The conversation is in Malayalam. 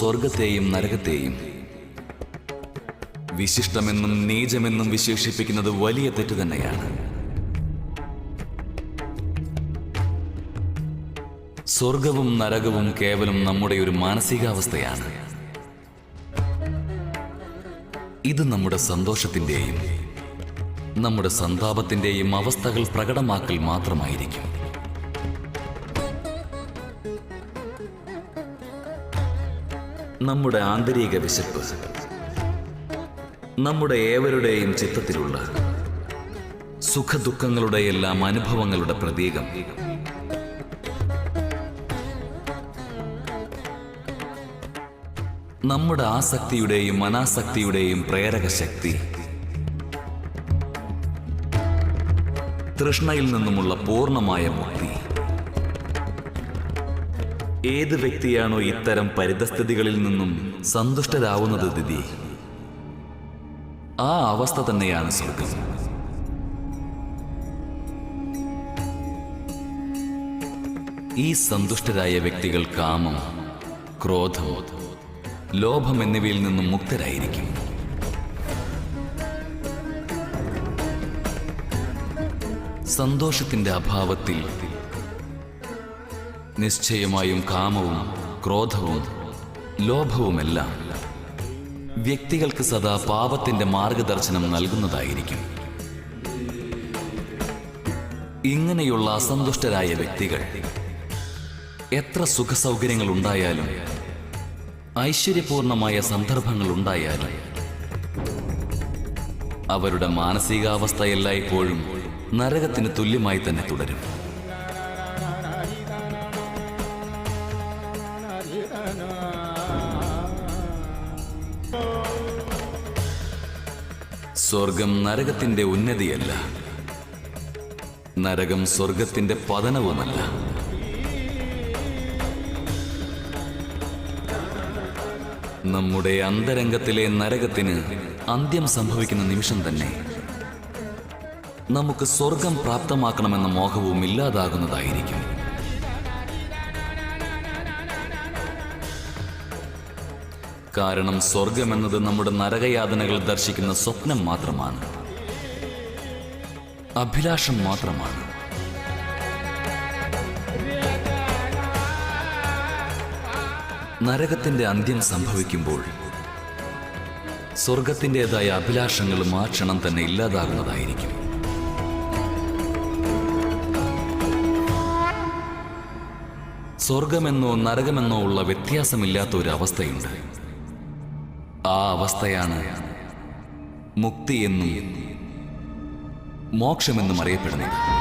സ്വർഗത്തെയും നരകത്തെയും. വിശിഷ്ടമെന്നും നീചമെന്നും വിശേഷിപ്പിക്കുന്നത് വലിയ തെറ്റ് തന്നെയാണ്. സ്വർഗവും നരകവും കേവലം നമ്മുടെ ഒരു മാനസികാവസ്ഥയാണ്. ഇത് നമ്മുടെ സന്തോഷത്തിന്റെയും നമ്മുടെ സന്താപത്തിന്റെയും അവസ്ഥകൾ പ്രകടമാക്കൽ മാത്രമായിരിക്കും. നമ്മുടെ ആന്തരിക വിശപ്പ് നമ്മുടെ ഏവരുടെയും ചിത്തത്തിലുള്ള സുഖദുഃഖങ്ങളുടെ എല്ലാം അനുഭവങ്ങളുടെ പ്രതീകം. നമ്മുടെ ആസക്തിയുടെയും അനാസക്തിയുടെയും പ്രേരക ശക്തി തൃഷ്ണയിൽ നിന്നുമുള്ള പൂർണമായ മുക്തി. ഏത് വ്യക്തിയാണോ ഇത്തരം പരിതസ്ഥിതികളിൽ നിന്നും സന്തുഷ്ടരാവുന്നത് ദിതി ആ അവസ്ഥ തന്നെയാണ് സ്വർഗം. ഈ സന്തുഷ്ടരായ വ്യക്തികൾ കാമം ക്രോധം ലോഭം എന്നിവയിൽ നിന്നും മുക്തരായിരിക്കും. സന്തോഷത്തിന്റെ അഭാവത്തിൽ നിശ്ചയമായും കാമവും ക്രോധവും ലോഭവുമെല്ലാം വ്യക്തികൾക്ക് സദാ പാപത്തിന്റെ മാർഗദർശനം നൽകുന്നതായിരിക്കും. ഇങ്ങനെയുള്ള അസന്തുഷ്ടരായ വ്യക്തികൾ എത്ര സുഖസൗകര്യങ്ങൾ ഉണ്ടായാലും ഐശ്വര്യപൂർണമായ സന്ദർഭങ്ങൾ ഉണ്ടായാലും അവരുടെ മാനസികാവസ്ഥ എല്ലായ്പ്പോഴും നരകത്തിന് തുല്യമായി തന്നെ തുടരും. സ്വർഗം നരകത്തിന്റെ ഉന്നതിയല്ല. നരകം സ്വർഗത്തിന്റെ പതനവുമല്ല. നമ്മുടെ അന്തരംഗത്തിലെ നരകത്തിന് അന്ത്യം സംഭവിക്കുന്ന നിമിഷം തന്നെ നമുക്ക് സ്വർഗം പ്രാപ്തമാക്കണമെന്ന മോഹവും ഇല്ലാതാകുന്നതായിരിക്കും. കാരണം സ്വർഗമെന്നത് നമ്മുടെ നരകയാതനകൾ ദർശിക്കുന്ന സ്വപ്നം മാത്രമാണ്. അഭിലാഷം മാത്രമാണ്. നരകത്തിന്റെ അന്ത്യം സംഭവിക്കുമ്പോൾ സ്വർഗത്തിന്റെതായ അഭിലാഷങ്ങളും ആ ക്ഷണം തന്നെ ഇല്ലാതാകുന്നതായിരിക്കും. സ്വർഗമെന്നോ നരകമെന്നോ ഉള്ള വ്യത്യാസമില്ലാത്ത ഒരു അവസ്ഥയുണ്ട്. ആ അവസ്ഥയാണ് മുക്തി എന്നും മോക്ഷമെന്നും അറിയപ്പെടുന്നത്.